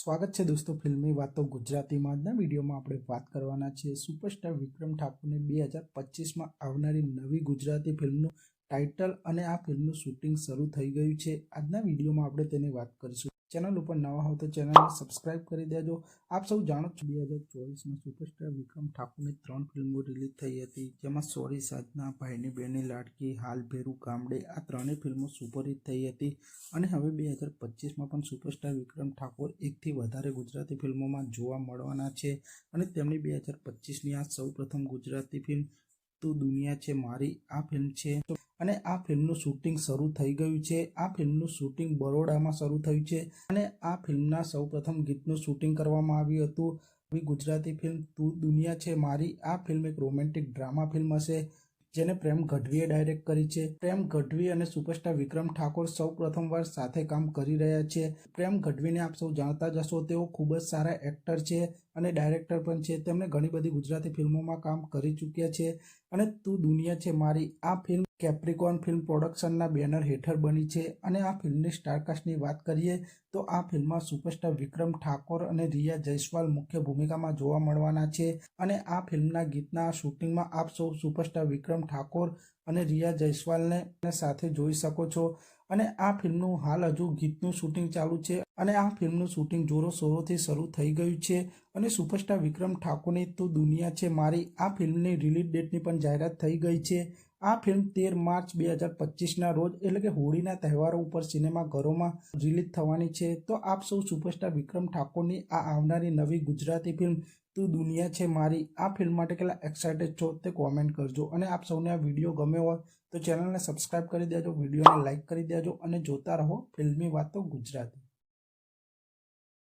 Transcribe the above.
સ્વાગત છે દોસ્તો ફિલ્મી વાતો ગુજરાતીમાં. આજના વિડીયોમાં આપણે વાત કરવાના છીએ સુપરસ્ટાર વિક્રમ ઠાકુરને બે હજાર પચીસમાં આવનારી નવી ગુજરાતી ફિલ્મનું ટાઇટલ અને આ ફિલ્મનું શૂટિંગ શરૂ થઈ ગયું છે. આજના વિડીયોમાં આપણે તેની વાત કરીશું. ચેનલ ઉપર નવા હો તો ચેનલને સબસ્ક્રાઇબ કરી દેજો. આપ સૌ જાણો છો બે હજાર ચોવીસમાં સુપરસ્ટાર વિક્રમ ઠાકુરની ત્રણ ફિલ્મો રિલીઝ થઈ હતી, જેમાં સોરી સાધના, ભાઈની બેની લાડકી, હાલ ભેરું ગામડે આ ત્રણેય ફિલ્મો સુપરહિટ થઈ હતી. અને હવે બે હજાર પચીસમાં પણ સુપરસ્ટાર વિક્રમ ઠાકોર એકથી વધારે ગુજરાતી ફિલ્મોમાં જોવા મળવાના છે. અને તેમની બે હજાર પચીસની આ સૌ પ્રથમ ગુજરાતી ફિલ્મ તું દુનિયા છે મારી, આ ફિલ્મ છે. અને આ ફિલ્મનું શૂટિંગ શરૂ થઈ ગયું છે. આ ફિલ્મનું શૂટિંગ બરોડામાં શરૂ થયું છે. અને આ ફિલ્મના સૌ પ્રથમ ગીતનું શૂટિંગ કરવામાં આવ્યું હતું. ગુજરાતી ફિલ્મ તું દુનિયા છે મારી, આ ફિલ્મ એક રોમેન્ટિક ડ્રામા ફિલ્મ હશે. જેને પ્રેમ ગઢવીએ ડાયરેક્ટ કરી છે. પ્રેમ ગઢવી અને સુપરસ્ટાર વિક્રમ ઠાકોર સૌ પ્રથમવાર સાથે કામ કરી રહ્યા છે. પ્રેમ ગઢવીને આપ સૌ જાણતા જ હશો, તેઓ ખૂબ જ સારા એક્ટર છે અને ડાયરેક્ટર પણ છે. તેમણે ઘણી બધી ગુજરાતી ફિલ્મોમાં કામ કરી ચૂક્યા છે અને તું દુનિયા છે મારી. આ ફિલ્મ કેપ્રિકોન ફિલ્મ પ્રોડક્શનના બેનર હેઠળ બની છે અને આ ફિલ્મની સ્ટારકાસ્ટની વાત કરીએ તો આ ફિલ્મમાં સુપરસ્ટાર વિક્રમ ઠાકોર અને રિયા જયસ્વાલ મુખ્ય ભૂમિકામાં જોવા મળવાના છે અને આ ફિલ્મના ગીતના શૂટિંગમાં આપ સૌ સુપરસ્ટાર વિક્રમ ઠાકોર અને રિયા જયસ્વાલને સાથે જોઈ શકો છો. અને આ ફિલ્મનું હાલ હજુ ગીતનું શૂટિંગ ચાલુ છે અને આ ફિલ્મનું શૂટિંગ જોરો શોરોથી શરૂ થઈ ગયું છે અને સુપરસ્ટાર વિક્રમ ઠાકોરની તો દુનિયા છે મારી. આ ફિલ્મની રિલીઝ ડેટની પણ જાહેરાત થઈ ગઈ છે. આ ફિલ્મ તેર માર્ચ બે હજાર પચીસના રોજ એટલે કે હોળીના તહેવારો ઉપર સિનેમાઘરોમાં રિલીઝ થવાની છે. તો આપ સૌ સુપરસ્ટાર વિક્રમ ઠાકોરની આ આવનારી નવી ગુજરાતી ફિલ્મ તું દુનિયા છે મારી. આ ફિલ્મ માટે કેટલા એક્સાઇટેડ છો તે કોમેન્ટ કરજો અને આપ સૌને આ વીડિયો ગમ્યો હોય તો ચેનલને સબસ્ક્રાઈબ કરી દેજો, વિડીયોને લાઇક કરી દેજો. અને જોતા રહો ફિલ્મી વાતો ગુજરાતી.